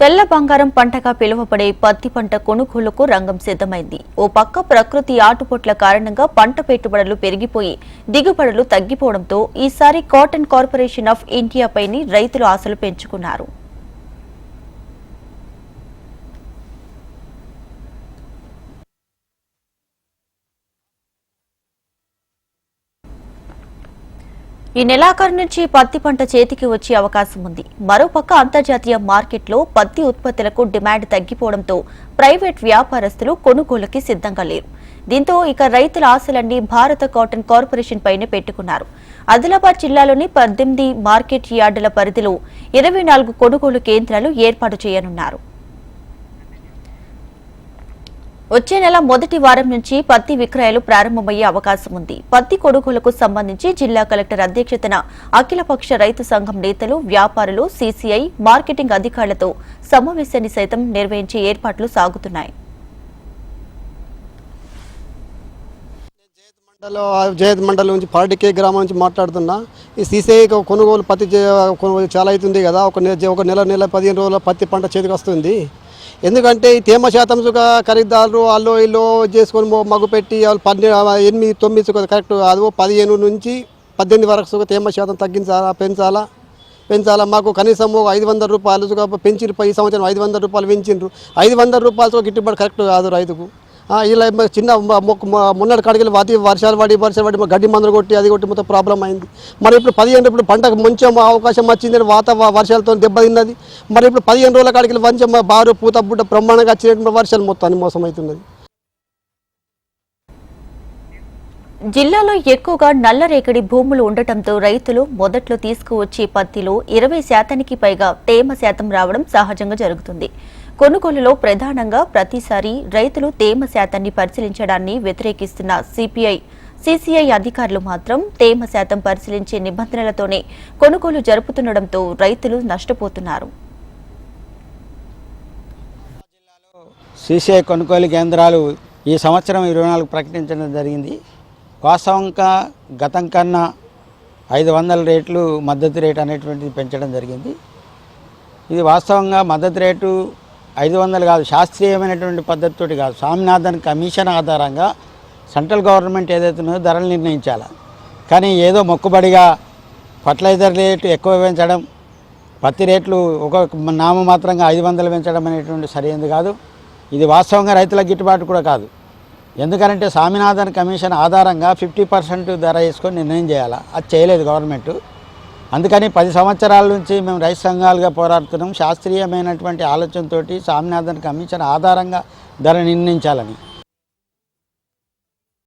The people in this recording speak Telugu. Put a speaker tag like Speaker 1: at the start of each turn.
Speaker 1: తెల్ల బంగారం పంటగా పిలువబడే పత్తి పంట కొనుగోలుకు రంగం సిద్ధమైంది. ఓ పక్క ప్రకృతి ఆటుపోట్ల కారణంగా పంట పెట్టుబడులు పెరిగిపోయి దిగుబడులు తగ్గిపోవడంతో ఈసారి కాటన్ కార్పొరేషన్ ఆఫ్ ఇండియాపైని రైతులు ఆశలు పెంచుకున్నారు. ఈ నెలాఖరు నుంచి పత్తి పంట చేతికి వచ్చే అవకాశం ఉంది. మరోపక్క అంతర్జాతీయ మార్కెట్లో పత్తి ఉత్పత్తులకు డిమాండ్ తగ్గిపోవడంతో ప్రైవేట్ వ్యాపారస్తులు కొనుగోలుకి సిద్ధంగా లేరు. దీంతో ఇక రైతుల ఆశలన్నీ భారత కాటన్ కార్పొరేషన్ పైనే పెట్టుకున్నారు. ఆదిలాబాద్ జిల్లాలోని పద్దెనిమిది మార్కెట్ యార్డుల పరిధిలో ఇరవై నాలుగు కొనుగోలు కేంద్రాలు ఏర్పాటు చేయనున్నారు. వచ్చే నెల మొదటి వారం నుంచి పత్తి విక్రయాలు ప్రారంభమయ్యే అవకాశం ఉంది. పత్తి కొనుగోలుకు సంబంధించి జిల్లా కలెక్టర్ అధ్యక్షతన అఖిలపక్ష రైతు సంఘం నేతలు వ్యాపారులు సీసీఐ మార్కెటింగ్ అధికారులతో సమావేశాన్ని సైతం నిర్వహించే ఏర్పాట్లు సాగుతున్నాయి.
Speaker 2: జయత్ మండలం నుంచి పార్టీకే గ్రామం నుంచి మాట్లాడుతున్నా ఈ సీసీఐ కొనుగోలు పత్తి కొనుగోలు చాలా అవుతుంది కదా ఒక నెల ఒక నెల నెల పదిహేను రోజుల పత్తి పంట చేతికి వస్తుంది ఎందుకంటే ఈ తేమ శాతం సుగా ఖరీదారులు వాళ్ళు వీళ్ళు చేసుకొని మగ్గు పెట్టి వాళ్ళు పన్నె ఎనిమిది తొమ్మిది కరెక్ట్ అదో పదిహేను నుంచి పద్దెనిమిది వరకు తేమ శాతం తగ్గించాలా పెంచాలా? పెంచాలా? మాకు కనీసం ఐదు వందల రూపాయలు పెంచిన పెంచిరు ఈ సంవత్సరం ఐదు వందల రూపాయలు పెంచిండ్రు ఐదు వందల రూపాయలు గిట్టుబాటు కరెక్ట్ కాదు రైతుకు. ఇలా చిన్న మొన్నటి కాడికి అతి వర్షాలు పడి వర్షాలు పడి గడ్డి మందులు కొట్టి అది కొట్టి మొత్తం ప్రాబ్లం అయింది. మరి ఇప్పుడు పదిహేను ఇప్పుడు పంటకు మంచి అవకాశం వచ్చింది వాత వర్షాలతో దెబ్బతిన్నది. మరి ఇప్పుడు పదిహేను రోజుల కాడికి మంచి బారు పూత బుట్ట బ్రహ్మాండంగా వచ్చినటువంటి వర్షాలు మొత్తాన్ని మోసం అవుతున్నది
Speaker 1: జిల్లాలో ఎక్కువగా నల్లరేగడి భూములు ఉండటంతో రైతులు మొదట్లో తీసుకువచ్చే పత్తిలో ఇరవై శాతానికి పైగా తేమ శాతం రావడం సహజంగా జరుగుతుంది. కొనుగోలులో ప్రధానంగా ప్రతిసారి రైతులు తేమ శాతాన్ని పరిశీలించడాన్ని వ్యతిరేకిస్తున్న సిపిఐ సిసిఐ అధికారులు మాత్రం తేమ శాతం పరిశీలించే నిబంధనలతోనే కొనుగోలు జరుపుతుండటంతో రైతులు నష్టపోతున్నారు.
Speaker 3: సీసీఐ కొనుగోలు కేంద్రాలు ఈ సంవత్సరం ఇరవై నాలుగు ప్రకటించడం జరిగింది. వాస్తవంగా గతం కన్నా ఐదు వందల రేట్లు మద్దతు రేటు అనేటువంటిది పెంచడం జరిగింది. ఇది వాస్తవంగా మద్దతు రేటు ఐదు వందలు కాదు శాస్త్రీయమైనటువంటి పద్ధతితోటి కాదు. స్వామినాథన్ కమిషన్ ఆధారంగా సెంట్రల్ గవర్నమెంట్ ఏదైతే ఉన్నదో ధరలు నిర్ణయించాలి. కానీ ఏదో మొక్కుబడిగా ఫర్టిలైజర్ రేటు ఎక్కువ పెంచడం పత్తి రేట్లు ఒక నామమాత్రంగా ఐదు వందలు పెంచడం అనేటువంటి సరైనది కాదు. ఇది వాస్తవంగా రైతుల గిట్టుబాటు కూడా కాదు. ఎందుకంటే స్వామినాథన్ కమిషన్ ఆధారంగా ఫిఫ్టీ పర్సెంట్ ధర వేసుకొని నిర్ణయం చేయాలి? అది చేయలేదు గవర్నమెంట్. అందుకని పది సంవత్సరాల నుంచి మేము రైతు సంఘాలుగా పోరాడుతున్నాం. శాస్త్రీయమైనటువంటి ఆలోచనతోటి స్వామినాథన్ కమిషన్ ఆధారంగా ధర నిర్ణయించాలని.